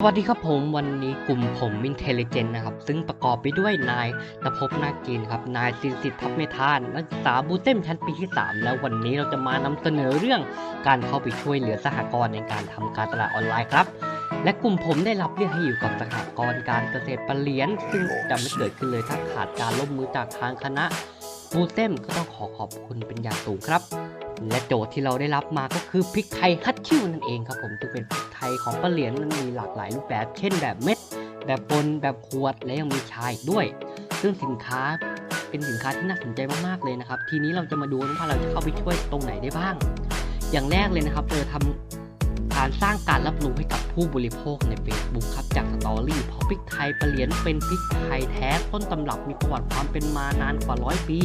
สวัสดีครับผมวันนี้กลุ่มผม Intelligent นะครับ ซึ่งประกอบไปด้วยนายนภพนาคกินครับ นายสินสิทธิ์ทัพเมธานนักศึกษาบูเต็มชั้นปีที่ 3 แล้ววันนี้เราจะมานำเสนอเรื่องการเข้าไปช่วยเหลือสหกรณ์ในการทำการตลาดออนไลน์ครับ และกลุ่มผมได้รับเลือกให้อยู่กับสหกรณ์การเกษตรปะเลียน ซึ่งจะไม่เกิดขึ้นเลยถ้าขาดการร่วมมือจากทางคณะบูเต็มก็ต้องขอขอบคุณเป็นอย่างสูงครับ และโจทย์ที่เราได้รับมาก็คือพริกไทยฮัตชิวนั่นเองครับผมซึ่งเป็นพริกไทยของปะเหลียนมันมีหลากหลายรูปแบบ เช่นแบบเม็ด แบบปนแบบขวดและยังมีชาอีกด้วย ซึ่งสินค้าเป็นสินค้าที่น่าสนใจมากๆเลยนะครับ ทีนี้เราจะมาดูว่าเราจะเข้าไปช่วยตรงไหนได้บ้าง อย่างแรกเลยนะครับเราจะทำการสร้างการรับรู้ให้กับผู้บริโภคใน Facebook ครับจากสตอรี่เพราะพริกไทยปะเหลียนเป็นพริกไทยแท้ต้นตำรับมีประวัติความเป็นมานานกว่าร้อยปี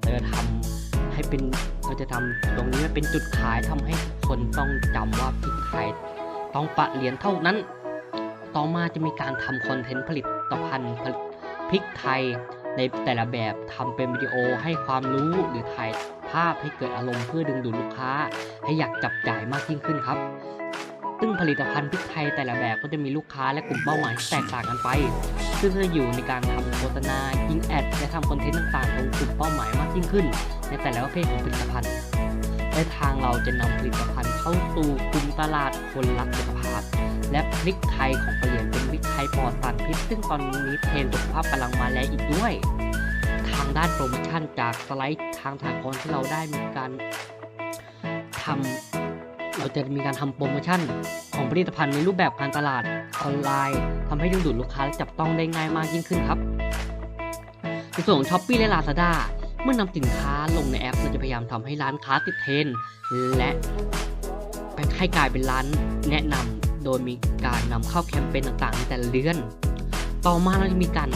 เราจะทำ ให้เป็นเราจะทำตรงนี้เป็นจุดขายทำให้คนต้องจำว่าพริกไทยต้องปะเหรียญเท่านั้น ต่อมาจะมีการทำคอนเทนต์ผลิตภัณฑ์ผลิตพริกไทยในแต่ละแบบทำเป็นวิดีโอให้ความรู้หรือถ่ายภาพให้เกิดอารมณ์เพื่อดึงดูดลูกค้า ให้อยากจับจ่ายมากยิ่งขึ้นครับ ซึ่งผลิตภัณฑ์พริกไทยแต่ละแบบก็จะมีลูกค้าและกลุ่มเป้าหมายที่แตกต่างกันไป ซึ่งจะอยู่ในการทำโฆษณายิงแอดและทำคอนเทนต์ต่างๆตรงกลุ่มเป้าหมายมากยิ่งขึ้น ในแต่ละประเภทของผลิตภัณฑ์และทางเราจะนำผลิตภัณฑ์เข้าสู่กลุ่มตลาดคนรักสุขภาพ และพริกไทยของปะเหลียนเป็นพริกไทยปลอดสารพิษซึ่งตอนนี้เทรนสุขภาพกำลังมาแรงอีกด้วย ทางด้านโปรโมชั่นจากสไลด์ทางทางกรที่เราได้มีการทำ เราจะมีการทำโปรโมชั่นของผลิตภัณฑ์ในรูปแบบการตลาดออนไลน์ทำให้ดึงดูดลูกค้าและจับต้องได้ง่ายมากยิ่งขึ้นครับในส่วนของช้อปปี้และ Lazada เมื่อนำสินค้าลงในแอปเราจะพยายามทำให้ร้านค้าติดเทรนและให้กลายเป็นร้านแนะนำโดยมีการนำเข้าแคมเปญต่างๆในแต่ละเดือน ต่อมาเราจะมีการ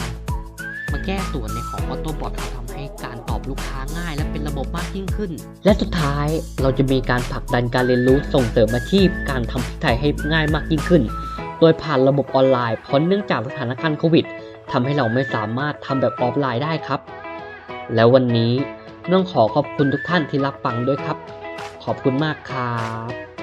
แก้ส่วนในของออโต้บอททำให้การตอบลูกค้าง่าย และเป็นระบบมากยิ่งขึ้น และสุดท้ายเราจะมีการผลักดันการเรียนรู้ส่งเสริมอาชีพ การทำพริกไทยให้ง่ายมากยิ่งขึ้น โดยผ่านระบบออนไลน์เพราะเนื่องจากสถานการณ์โควิดทำให้เราไม่สามารถทำแบบออฟไลน์ได้ครับ แล้ววันนี้ต้องขอขอบคุณทุกท่านที่รับฟังด้วยครับ ขอบคุณมากครับ